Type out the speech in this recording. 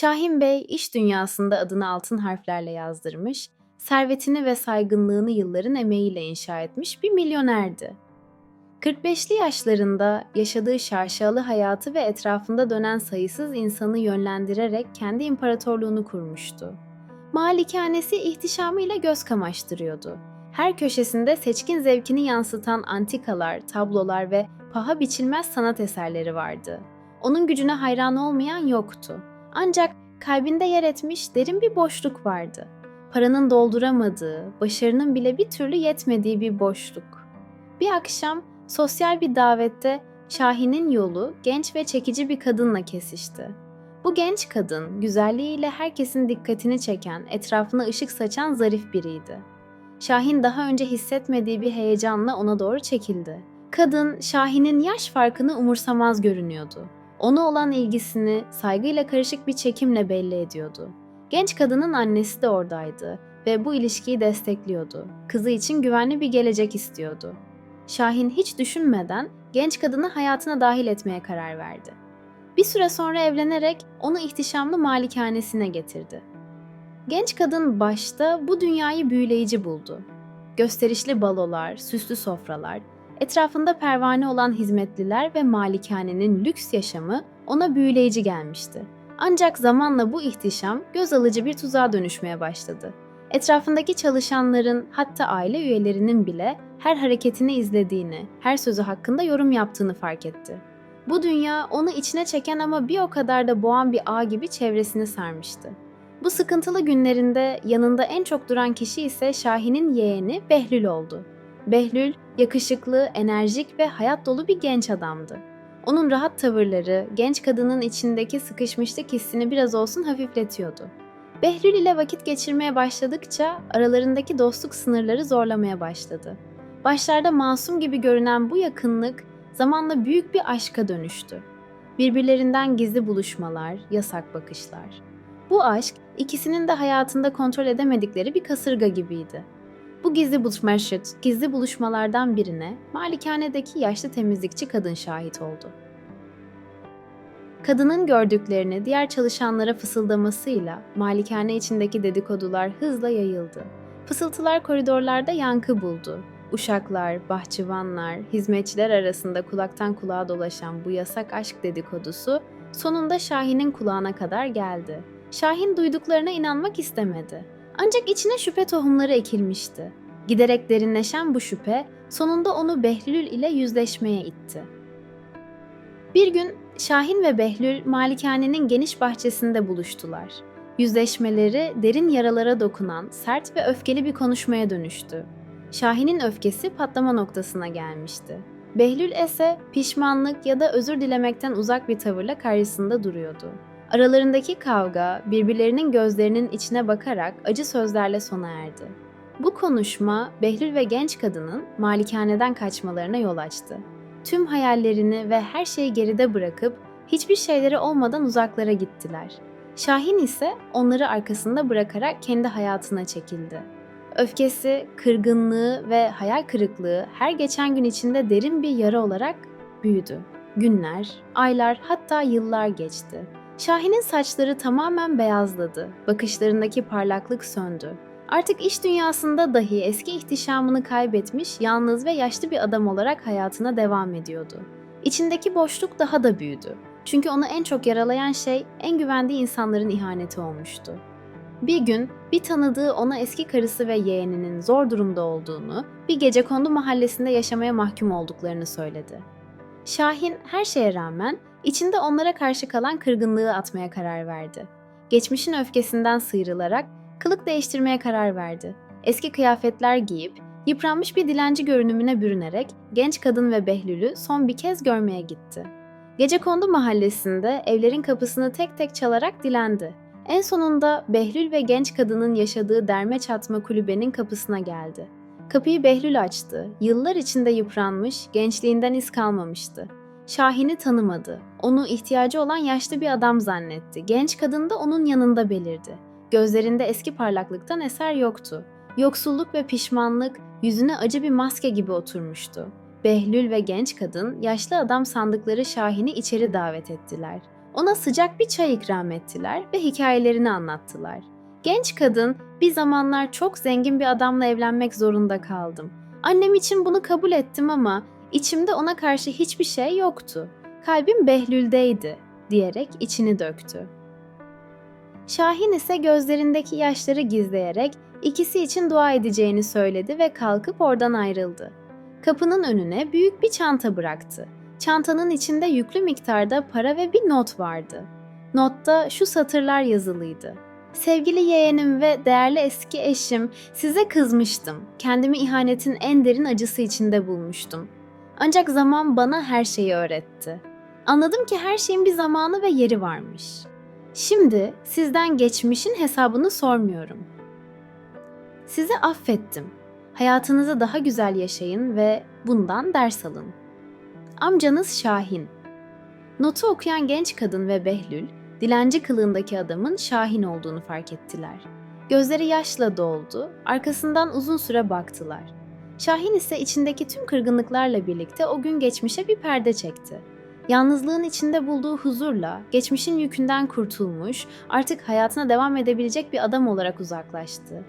Şahin Bey iş dünyasında adını altın harflerle yazdırmış, servetini ve saygınlığını yılların emeğiyle inşa etmiş bir milyonerdi. 45'li yaşlarında yaşadığı şaşalı hayatı ve etrafında dönen sayısız insanı yönlendirerek kendi imparatorluğunu kurmuştu. Malikanesi ihtişamıyla göz kamaştırıyordu. Her köşesinde seçkin zevkini yansıtan antikalar, tablolar ve paha biçilmez sanat eserleri vardı. Onun gücüne hayran olmayan yoktu. Ancak kalbinde yer etmiş derin bir boşluk vardı. Paranın dolduramadığı, başarının bile bir türlü yetmediği bir boşluk. Bir akşam sosyal bir davette Şahin'in yolu genç ve çekici bir kadınla kesişti. Bu genç kadın güzelliğiyle herkesin dikkatini çeken, etrafına ışık saçan zarif biriydi. Şahin daha önce hissetmediği bir heyecanla ona doğru çekildi. Kadın Şahin'in yaş farkını umursamaz görünüyordu. Ona olan ilgisini saygıyla karışık bir çekimle belli ediyordu. Genç kadının annesi de oradaydı ve bu ilişkiyi destekliyordu. Kızı için güvenli bir gelecek istiyordu. Şahin hiç düşünmeden genç kadını hayatına dahil etmeye karar verdi. Bir süre sonra evlenerek onu ihtişamlı malikanesine getirdi. Genç kadın başta bu dünyayı büyüleyici buldu. Gösterişli balolar, süslü sofralar, etrafında pervane olan hizmetliler ve malikanenin lüks yaşamı ona büyüleyici gelmişti. Ancak zamanla bu ihtişam göz alıcı bir tuzağa dönüşmeye başladı. Etrafındaki çalışanların hatta aile üyelerinin bile her hareketini izlediğini, her sözü hakkında yorum yaptığını fark etti. Bu dünya onu içine çeken ama bir o kadar da boğan bir ağ gibi çevresini sarmıştı. Bu sıkıntılı günlerinde yanında en çok duran kişi ise Şahin'in yeğeni Behlül oldu. Behlül, yakışıklı, enerjik ve hayat dolu bir genç adamdı. Onun rahat tavırları, genç kadının içindeki sıkışmışlık hissini biraz olsun hafifletiyordu. Behlül ile vakit geçirmeye başladıkça aralarındaki dostluk sınırları zorlamaya başladı. Başlarda masum gibi görünen bu yakınlık zamanla büyük bir aşka dönüştü. Birbirlerinden gizli buluşmalar, yasak bakışlar. Bu aşk ikisinin de hayatında kontrol edemedikleri bir kasırga gibiydi. Bu gizli buluşma gizli buluşmalardan birine malikanedeki yaşlı temizlikçi kadın şahit oldu. Kadının gördüklerini diğer çalışanlara fısıldamasıyla malikane içindeki dedikodular hızla yayıldı. Fısıltılar koridorlarda yankı buldu. Uşaklar, bahçıvanlar, hizmetçiler arasında kulaktan kulağa dolaşan bu yasak aşk dedikodusu sonunda Şahin'in kulağına kadar geldi. Şahin duyduklarına inanmak istemedi. Ancak içine şüphe tohumları ekilmişti. Giderek derinleşen bu şüphe sonunda onu Behlül ile yüzleşmeye itti. Bir gün Şahin ve Behlül malikanenin geniş bahçesinde buluştular. Yüzleşmeleri derin yaralara dokunan sert ve öfkeli bir konuşmaya dönüştü. Şahin'in öfkesi patlama noktasına gelmişti. Behlül ise pişmanlık ya da özür dilemekten uzak bir tavırla karşısında duruyordu. Aralarındaki kavga birbirlerinin gözlerinin içine bakarak acı sözlerle sona erdi. Bu konuşma Behlül ve genç kadının malikaneden kaçmalarına yol açtı. Tüm hayallerini ve her şeyi geride bırakıp hiçbir şeyleri olmadan uzaklara gittiler. Şahin ise onları arkasında bırakarak kendi hayatına çekildi. Öfkesi, kırgınlığı ve hayal kırıklığı her geçen gün içinde derin bir yara olarak büyüdü. Günler, aylar hatta yıllar geçti. Şahin'in saçları tamamen beyazladı. Bakışlarındaki parlaklık söndü. Artık iş dünyasında dahi eski ihtişamını kaybetmiş, yalnız ve yaşlı bir adam olarak hayatına devam ediyordu. İçindeki boşluk daha da büyüdü. Çünkü onu en çok yaralayan şey en güvendiği insanların ihaneti olmuştu. Bir gün bir tanıdığı ona eski karısı ve yeğeninin zor durumda olduğunu, bir gecekondu mahallesinde yaşamaya mahkum olduklarını söyledi. Şahin her şeye rağmen içinde onlara karşı kalan kırgınlığı atmaya karar verdi. Geçmişin öfkesinden sıyrılarak kılık değiştirmeye karar verdi. Eski kıyafetler giyip yıpranmış bir dilenci görünümüne bürünerek genç kadın ve Behlül'ü son bir kez görmeye gitti. Gecekondu mahallesinde evlerin kapısını tek tek çalarak dilendi. En sonunda Behlül ve genç kadının yaşadığı derme çatma kulübenin kapısına geldi. Kapıyı Behlül açtı. Yıllar içinde yıpranmış, gençliğinden iz kalmamıştı. Şahin'i tanımadı. Onu ihtiyacı olan yaşlı bir adam zannetti. Genç kadın da onun yanında belirdi. Gözlerinde eski parlaklıktan eser yoktu. Yoksulluk ve pişmanlık yüzüne acı bir maske gibi oturmuştu. Behlül ve genç kadın yaşlı adam sandıkları Şahin'i içeri davet ettiler. Ona sıcak bir çay ikram ettiler ve hikayelerini anlattılar. Genç kadın, bir zamanlar çok zengin bir adamla evlenmek zorunda kaldım. Annem için bunu kabul ettim ama içimde ona karşı hiçbir şey yoktu. Kalbim Behlül'deydi diyerek içini döktü. Şahin ise gözlerindeki yaşları gizleyerek ikisi için dua edeceğini söyledi ve kalkıp oradan ayrıldı. Kapının önüne büyük bir çanta bıraktı. Çantanın içinde yüklü miktarda para ve bir not vardı. Notta şu satırlar yazılıydı. Sevgili yeğenim ve değerli eski eşim, size kızmıştım. Kendimi ihanetin en derin acısı içinde bulmuştum. Ancak zaman bana her şeyi öğretti. Anladım ki her şeyin bir zamanı ve yeri varmış. Şimdi sizden geçmişin hesabını sormuyorum. Sizi affettim. Hayatınızı daha güzel yaşayın ve bundan ders alın. Amcanız Şahin. Notu okuyan genç kadın ve Behlül, dilenci kılığındaki adamın Şahin olduğunu fark ettiler. Gözleri yaşla doldu, arkasından uzun süre baktılar. Şahin ise içindeki tüm kırgınlıklarla birlikte o gün geçmişe bir perde çekti. Yalnızlığın içinde bulduğu huzurla, geçmişin yükünden kurtulmuş, artık hayatına devam edebilecek bir adam olarak uzaklaştı.